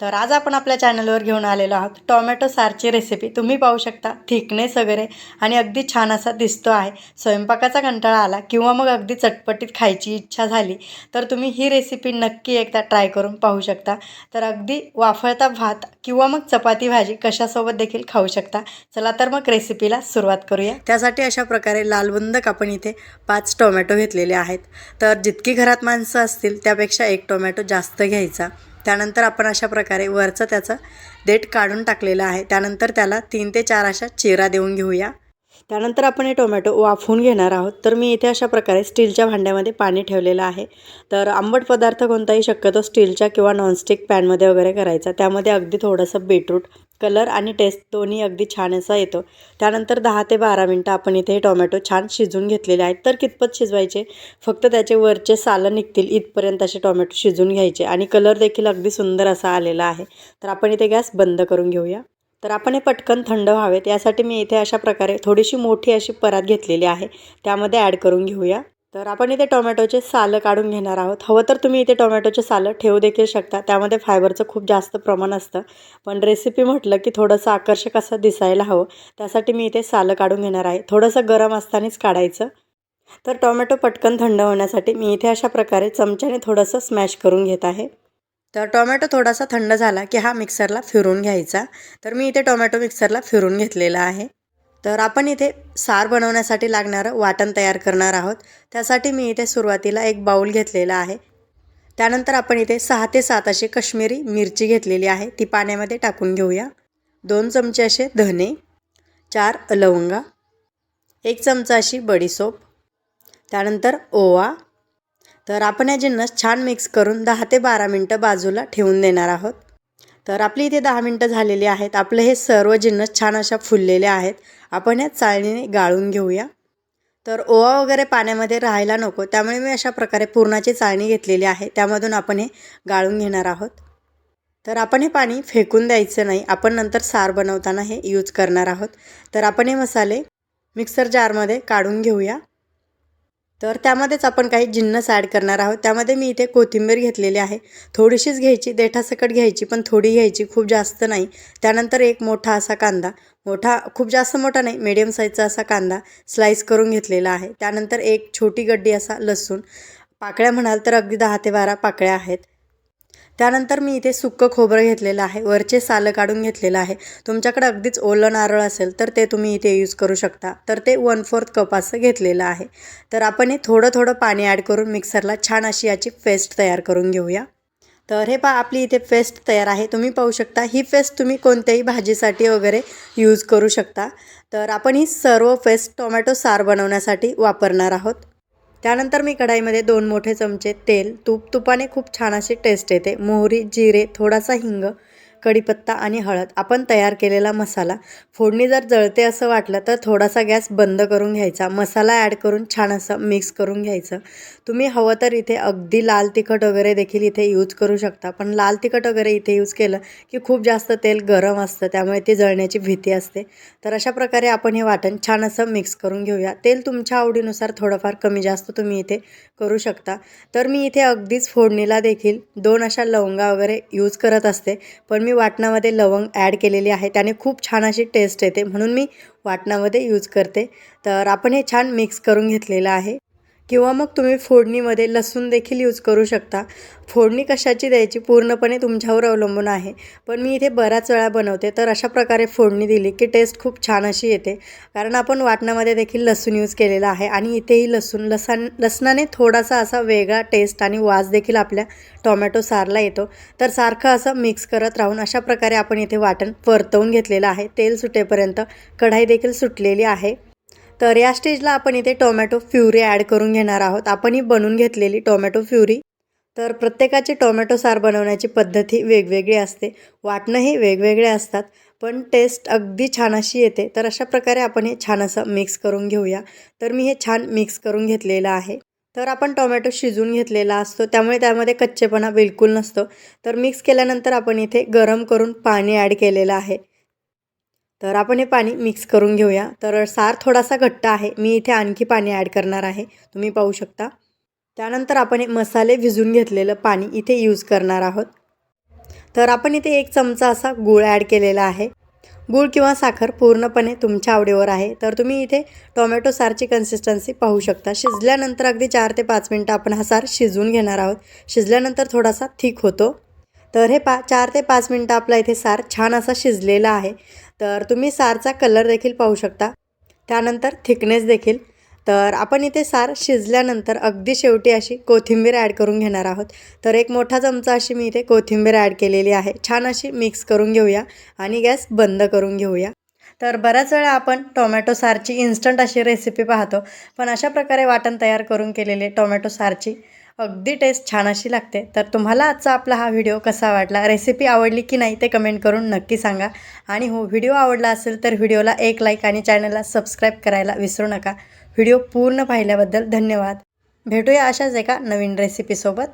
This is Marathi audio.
तर आज आपण आपल्या चॅनलवर घेऊन आलेलो आहोत टोमॅटो सारची रेसिपी तुम्ही पाहू शकता थिकनेस वगैरे आणि अगदी छान असा दिसतो आहे. स्वयंपाकाचा कंटाळा आला किंवा मग अगदी चटपटीत खायची इच्छा झाली तर तुम्ही ही रेसिपी नक्की एकदा ट्राय करून पाहू शकता. तर अगदी वाफळता भात किंवा मग चपाती भाजी कशासोबत देखील खाऊ शकता. चला तर मग रेसिपीला सुरुवात करूया. त्यासाठी अशा प्रकारे लालबंदक आपण इथे पाच टोमॅटो घेतलेले आहेत. तर जितकी घरात माणसं असतील त्यापेक्षा एक टोमॅटो जास्त घ्यायचा. त्यानंतर आपण अशा प्रकारे वरचं त्याचं देठ काढून टाकलेलं आहे. त्यानंतर त्याला तीन ते चार अशा चिरा देऊन घेऊया. त्यानंतर आपण हे टोमॅटो वाफवून घेणार आहोत. तर मी इथे अशा प्रकारे स्टीलच्या भांड्यामध्ये पाणी ठेवलेलं आहे. तर आंबट पदार्थ कोणताही शक्यतो स्टीलच्या किंवा नॉनस्टिक पॅनमध्ये वगैरे करायचा. त्यामध्ये अगदी थोडंसं बीटरूट कलर आणि टेस्ट दोन्ही अगदी छान असा येतो. त्यानंतर दहा ते बारा मिनटं आपण इथे हे टोमॅटो छान शिजून घेतलेले आहेत. तर कितपत शिजवायचे? फक्त त्याचे वरचे सालं निघतील इथपर्यंत असे टोमॅटो शिजून घ्यायचे. आणि कलर देखील अगदी सुंदर असा आलेला आहे. तर आपण इथे गॅस बंद करून घेऊया. तर आपण हे पटकन थंड व्हावेत. यासाठी मी इथे अशा प्रकारे थोडीशी मोठी अशी परात घेतलेली आहे. त्यामध्ये ॲड करून घेऊया. तर आपण इथे टोमॅटोचे सालं काढून घेणार आहोत. हवं तर तुम्ही इथे टोमॅटोचे सालं ठेवू देखील शकता. त्यामध्ये फायबरचं खूप जास्त प्रमाण असतं. पण रेसिपी म्हटलं की थोडंसं आकर्षक असं दिसायला हवं. त्यासाठी मी इथे सालं काढून घेणार आहे. थोडंसं गरम असतानाच काढायचं. तर टोमॅटो पटकन थंड होण्यासाठी मी इथे अशा प्रकारे चमच्याने थोडंसं स्मॅश करून घेत आहे. तर टोमॅटो थोडासा थंड झाला की हा मिक्सरला फिरून घ्यायचा. तर मी इथे टोमॅटो मिक्सरला फिरून घेतलेला आहे. तर आपण इथे सार बनवण्यासाठी लागणारं वाटण तयार करणार आहोत. त्यासाठी मी इथे सुरुवातीला एक बाऊल घेतलेला आहे. त्यानंतर आपण इथे सहा ते सात अशी कश्मीरी मिरची घेतलेली आहे. ती पाण्यामध्ये टाकून घेऊया. दोन चमचे असे धने चार लवंगा एक चमचा अशी बडीसोप त्यानंतर ओवा तर आपण या जिन्नस छान मिक्स करून दहा ते बारा मिनटं बाजूला ठेवून देणार आहोत. तर आपली इथे दहा मिनटं झालेली आहेत. आपले हे सर्व जिन्नस छान अशा फुललेले आहेत. आपण या चाळणीने गाळून घेऊया. तर ओवा वगैरे पाण्यामध्ये राहायला नको. त्यामुळे मी अशा प्रकारे पूर्णाची चाळणी घेतलेली आहे. त्यामधून आपण हे गाळून घेणार आहोत. तर आपण हे पाणी फेकून द्यायचं नाही. आपण नंतर सार बनवताना हे यूज करणार आहोत. तर आपण हे मसाले मिक्सर जारमध्ये काढून घेऊया. तर त्यामध्येच आपण काही जिन्नस ॲड करणार आहोत. त्यामध्ये मी इथे कोथिंबीर घेतलेली आहे. थोडीशीच घ्यायची देठासकट घ्यायची पण थोडी घ्यायची खूप जास्त नाही. त्यानंतर एक मोठा असा कांदा. मोठा खूप जास्त मोठा नाही मिडियम साईजचा असा कांदा स्लाईस करून घेतलेला आहे. त्यानंतर एक छोटी गड्डी असा लसूण. पाकळ्या म्हणाल तर अगदी दहा ते बारा पाकळ्या आहेत. त्यानंतर मी इथे सुक्कं खोबरं घेतलेलं आहे. वरचे सालं काढून घेतलेलं आहे. तुमच्याकडे अगदीच ओलं नारळ असेल तर ते तुम्ही इथे यूज करू शकता. तर ते वन फोर्थ कप असं घेतलेलं आहे. तर आपण हे थोडं थोडं पाणी ॲड करून मिक्सरला छान अशी याची पेस्ट तयार करून घेऊया. तर हे पा आपली इथे पेस्ट तयार आहे. तुम्ही पाहू शकता ही पेस्ट तुम्ही कोणत्याही भाजीसाठी वगैरे यूज करू शकता. तर आपण ही सर्व पेस्ट टोमॅटो सार बनवण्यासाठी वापरणार आहोत. त्यानंतर मी कढाईमध्ये दोन मोठे चमचे तेल तूप तुपाने खूप छान अशी टेस्ट येते. मोहरी जिरे थोडासा हिंग कढीपत्ता आणि हळद. आपण तयार केलेला मसाला फोडणी जर जळते असं वाटलं तर थोडासा गॅस बंद करून घ्यायचा. मसाला ॲड करून छान असं मिक्स करून घ्यायचं. तुम्ही हवं तर इथे अगदी लाल तिखट वगैरे देखील इथे यूज करू शकता. पण लाल तिखट वगैरे इथे यूज केलं की खूप जास्त तेल गरम असतं. त्यामुळे ते जळण्याची भीती असते. तर अशा प्रकारे आपण हे वाटण छान असं मिक्स करून घेऊया. तेल तुमच्या आवडीनुसार थोडंफार कमी जास्त तुम्ही इथे करू शकता. तर मी इथे अगदीच फोडणीला देखील दोन अशा लवंगा वगैरे यूज करत असते. पण मी वाटणामध्ये लवंग ॲड केलेली आहे. त्याने खूप छान अशी टेस्ट येते. म्हणून मी वाटणामध्ये यूज करते. तर आपण हे छान मिक्स करून घेतलेलं आहे. किंवा मग तुम्ही फोडणीमध्ये लसूण देखील यूज करू शकता. फोडणी कशाची द्यायची पूर्णपणे तुमच्यावर अवलंबून आहे. पण मी इथे बऱ्याच वेळा बनवते तर अशा प्रकारे फोडणी दिली की टेस्ट खूप छान अशी येते. कारण आपण वाटणामध्ये देखील लसूण यूज केलेला आहे आणि इथेही लसूण लसण लसणाने थोडासा असा वेगळा टेस्ट आणि वास देखील आपल्या टोमॅटो सारला येतो. तर सारखं असं मिक्स करत राहून अशा प्रकारे आपण इथे वाटण परतवून घेतलेलं आहे. तेल सुटेपर्यंत कढाई देखील सुटलेली आहे. तर या स्टेजला आपण इथे टोमॅटो फ्युरी ॲड करून घेणार आहोत. आपण ही बनवून घेतलेली टोमॅटो फ्युरी. तर प्रत्येकाची टोमॅटो सार बनवण्याची पद्धत ही वेगवेगळी असते. वाटणं हे वेगवेगळे असतात पण टेस्ट अगदी छान अशी येते. तर अशा प्रकारे आपण हे छान असं मिक्स करून घेऊया. तर मी हे छान मिक्स करून घेतलेलं आहे. तर आपण टोमॅटो शिजून घेतलेला असतो. त्यामुळे त्यामध्ये कच्चेपणा बिलकुल नसतो. तर मिक्स केल्यानंतर आपण इथे गरम करून पाणी ॲड केलेलं आहे. तर आपण हे पाणी मिक्स करून घेऊया. तर सार थोडासा घट्ट आहे. मी इथे आणखी पाणी ॲड करणार आहे. तुम्ही पाहू शकता. त्यानंतर आपण हे मसाले भिजून घेतलेलं पाणी इथे यूज करणार आहोत. तर आपण इथे एक चमचा असा गूळ ॲड केलेला आहे. गूळ किंवा साखर पूर्णपणे तुमच्या आवडीवर आहे. तर तुम्ही इथे टोमॅटो सारची कन्सिस्टन्सी पाहू शकता. शिजल्यानंतर अगदी चार ते पाच मिनटं आपण हा सार शिजवून घेणार आहोत. शिजल्यानंतर थोडासा थिक होतो. तर हे पा चार ते पाच मिनटं आपला इथे सार छान असा शिजलेला आहे. तर तुम्ही सारचा कलर देखील पाहू शकता. त्यानंतर थिकनेस देखील. तर आपण इथे सार शिजल्यानंतर अगदी शेवटी अशी कोथिंबीर ॲड करून घेणार आहोत. तर एक मोठा चमचा अशी मी इथे कोथिंबीर ॲड केलेली आहे. छान अशी मिक्स करून घेऊया आणि गॅस बंद करून घेऊया. तर बऱ्याच वेळा आपण टोमॅटो सारची इन्स्टंट अशी रेसिपी पाहतो. पण अशा प्रकारे वाटण तयार करून केलेले टोमॅटो सारची अगदी टेस्ट छान अशी लागते. तर तुम्हाला आजचा आपला हा व्हिडिओ कसा वाटला रेसिपी आवडली की नाही ते कमेंट करून नक्की सांगा. आणि हो व्हिडिओ आवडला असेल तर व्हिडिओला एक लाईक आणि चॅनलला सबस्क्राईब करायला विसरू नका. व्हिडिओ पूर्ण पाहिल्याबद्दल धन्यवाद. भेटूया अशाच एका नवीन रेसिपीसोबत